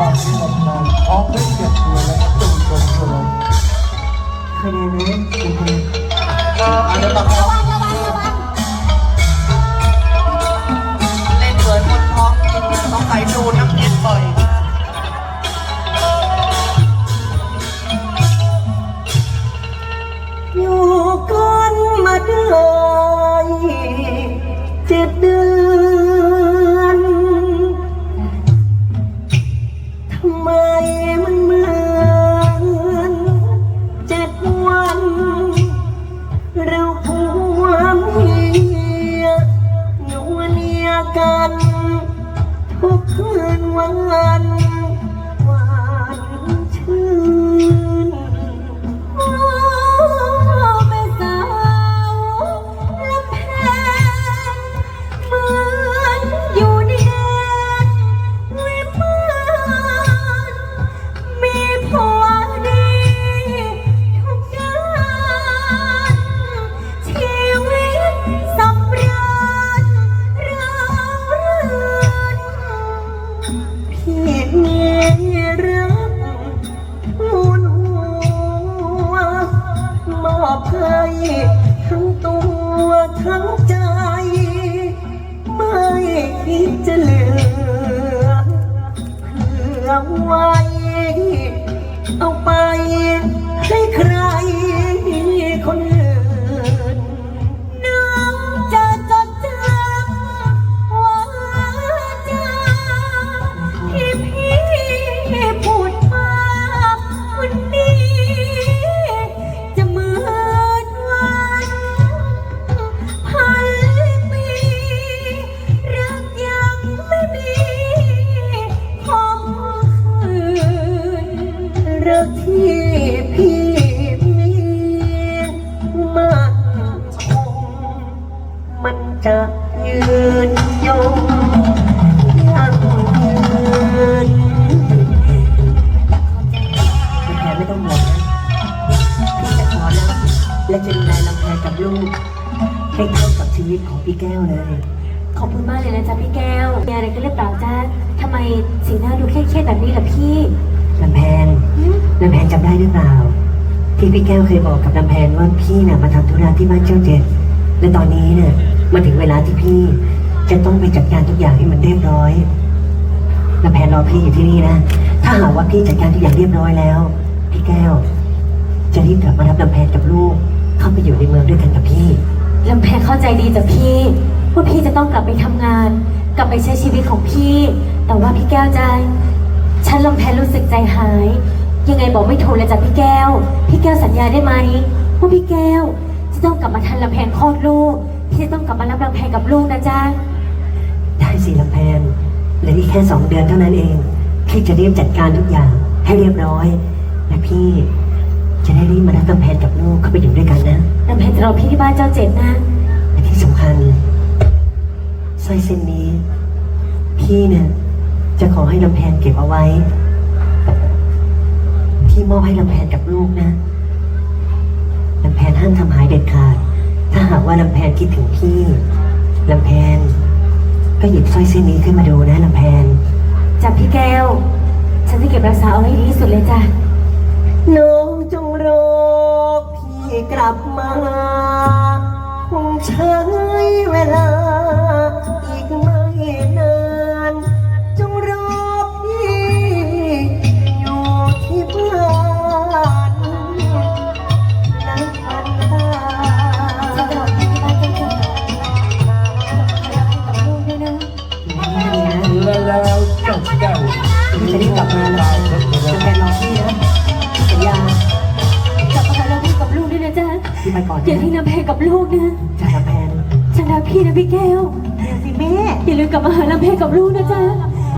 ตอนนี้ทำงานพร้อมได้เก็บตัวและจงจงตัวคะแนนนะคุณแพนอาจจะต้องระวังระวังระวังเล่นเหมือนคนท้องจริงเลยต้องใส่ดูน้ำเย็นบ่อยอยู่กันมาได้เจ็ดเดือ ทุกคืนวัน คิดจะเหลือเพื่อไว้เอาไปให้ใคร ให้เท่ากับชีวิตของพี่แก้วเลย ขอบคุณมากเลยนะจ๊ะพี่แก้ว มีอะไรกันหรือเปล่าจ๊ะทำไมสีหน้าดูเครียดๆแบบนี้ล่ะพี่ลำแพนลำแพนจำได้หรือเปล่า ที่พี่แก้วเคยบอกกับลำแพนว่าพี่น่ะมาทำธุระที่บ้านเจ้าเจ็ดและตอนนี้เนี่ยมาถึงเวลาที่พี่ จะต้องไปจัดการทุกอย่างให้มันเรียบร้อยลำแพนรอพี่อยู่ที่นี่นะ ถ้าหากว่าพี่จัดการทุกอย่างเรียบร้อยแล้ว พี่แก้ว จะรีบกลับมารับลำแพนกับลูกเข้าไปอยู่ในเมืองด้วยกันกับพี่ ลำแพงเข้าใจดีจ้ะพี่ว่าพี่จะต้องกลับไปทำงาน กลับไปใช้ชีวิตของพี่ แต่ว่าพี่แก้วใจ ฉันลำแพงรู้สึกใจหาย ยังไงบอกไม่ถูกเลยจ้ะพี่แก้ว พี่แก้วสัญญาได้ไหมว่าพี่แก้ว จะต้องกลับมาทันลำแพงคลอดลูก พี่จะต้องกลับมารับลำแพงกับลูกนะจ๊ะได้สิลำแพนเหลืออีกแค่สองเดือนเท่านั้นเอง พี่จะรีบจัดการทุกอย่างให้เรียบร้อย และพี่ จะได้รีบมารับลำแพนกับลูกเข้าไปอยู่ด้วยกันนะลำแพงจะรอพี่ที่บ้านเจ้าเจ็ดนะและที่สำคัญสร้อยเส้นนี้ พี่เนี่ยจะขอให้ลำแพนเก็บเอาไว้ พี่มอบให้ลำแพนกับลูกนะลำแพนห้ามทำหายเด็ดขาด ถ้าหากว่าลำแพนคิดถึงพี่ลำแพนก็หยิบสร้อยเส้นนี้ขึ้นมาดูนะลำแพนจากพี่แก้ว ฉันจะเก็บรักษาเอาให้ดีที่สุดเลยจ้ะน้องจงรอพี่ กลับมา คงใช้เวลา อีกไม่นาน จงรอพี่อยู่ที่บ้านนะมันตาฉันจะรอพี่ที่บ้านเจ้าและแล้วเจ้าแก้วพี่จะกลับมาแล้วจะแทนรอพี่นะสัญญา พี่ไปก่อนอย่านะทิ้งลำแพงกับลูกนะจ่าลำแพนฉันรักพี่นะพี่แก้วเดี๋ยวสิแม่ อย่าลืมกลับมาหาลำแพงกับลูกนะจ๊ะ